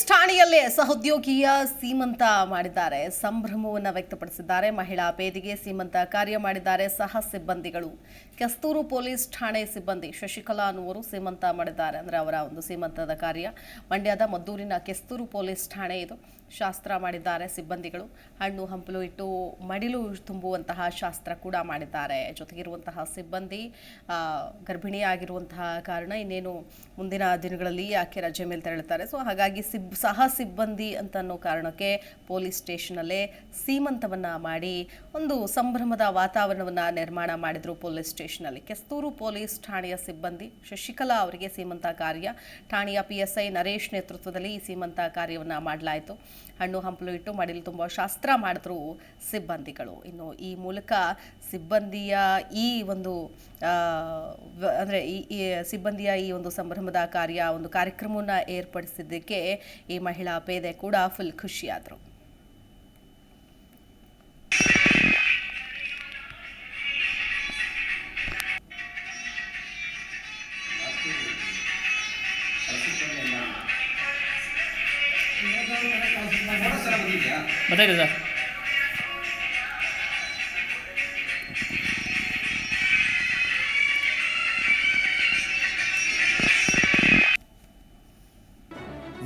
Police ಠಾಣೆಯಲ್ಲೇ ಸಹೋದ್ಯೋಗಿಯ ಸೀಮಂತ ಮಾಡಿದ್ದಾರೆ. ಸಂಭ್ರಮವನ್ನು ವ್ಯಕ್ತಪಡಿಸಿದ್ದಾರೆ. ಮಹಿಳಾ ಪೇದಿಗೆ ಸೀಮಂತ ಕಾರ್ಯ ಮಾಡಿದ್ದಾರೆ ಸಹ ಸಿಬ್ಬಂದಿಗಳು. ಕೆಸ್ತೂರು ಪೊಲೀಸ್ ಠಾಣೆ ಸಿಬ್ಬಂದಿ ಶಶಿಕಲಾ ಅನ್ನುವರು ಸೀಮಂತ ಮಾಡಿದ್ದಾರೆ ಅಂದ್ರೆ ಅವರ ಒಂದು ಸೀಮಂತದ ಕಾರ್ಯ. ಮಂಡ್ಯದ ಮದ್ದೂರಿನ ಕೆಸ್ತೂರು ಪೊಲೀಸ್ ಠಾಣೆ ಇದು. ಶಾಸ್ತ್ರ ಮಾಡಿದ್ದಾರೆ ಸಿಬ್ಬಂದಿಗಳು. ಹಣ್ಣು, ಹಂಪಲು ಇಟ್ಟು ಮಡಿಲು ತುಂಬುವಂತಹ ಶಾಸ್ತ್ರ ಕೂಡ ಮಾಡಿದ್ದಾರೆ. ಜೊತೆಗಿರುವಂತಹ ಸಿಬ್ಬಂದಿ ಗರ್ಭಿಣಿಯಾಗಿರುವಂತಹ ಕಾರಣ ಇನ್ನೇನು ಮುಂದಿನ ದಿನಗಳಲ್ಲಿ ಆಕೆ ರಜೆ ಮೇಲೆ ತೆರಳುತ್ತಾರೆ? ಸೊ ಹಾಗಾಗಿ ಸಿಬ್ ಸಹ ಸಿಬ್ಬಂದಿ ಅಂತ ಅನ್ನೋ ಕಾರಣಕ್ಕೆ ಪೊಲೀಸ್ ಸ್ಟೇಷನಲ್ಲೇ ಸೀಮಂತವನ್ನ ಮಾಡಿ ಒಂದು ಸಂಭ್ರಮದ ವಾತಾವರಣವನ್ನ ನಿರ್ಮಾಣ ಮಾಡಿದ್ರು ಪೊಲೀಸ್ ಸ್ಟೇಷನಲ್ಲಿ. ಕೆಸ್ತೂರು ಪೊಲೀಸ್ ಠಾಣೆಯ ಸಿಬ್ಬಂದಿ ಶಶಿಕಲಾ ಅವರಿಗೆ ಸೀಮಂತ ಕಾರ್ಯ, ಠಾಣೆಯ ಪಿ ಎಸ್ ಐ ನರೇಶ್ ನೇತೃತ್ವದಲ್ಲಿ ಈ ಸೀಮಂತ ಕಾರ್ಯವನ್ನ ಮಾಡಲಾಯಿತು. ಹಣ್ಣು ಹಂಪಲು ಇಟ್ಟು ಮಡಿಲು ತುಂಬ ಶಾಸ್ತ್ರ ಮಾಡಿದ್ರು ಸಿಬ್ಬಂದಿಗಳು. ಇನ್ನು ಈ ಮೂಲಕ ಸಿಬ್ಬಂದಿಯ ಈ ಒಂದು ಅಂದರೆ ಈ, ಸಿಬ್ಬಂದಿಯ ಈ ಒಂದು ಸಂಭ್ರಮದ ಕಾರ್ಯ, ಒಂದು ಕಾರ್ಯಕ್ರಮವನ್ನು ಏರ್ಪಡಿಸಿದ್ದಕ್ಕೆ ಈ ಮಹಿಳಾ ಪೇದೆ ಕೂಡ ಫುಲ್ ಖುಷಿಯಾದರು. ಸರ್.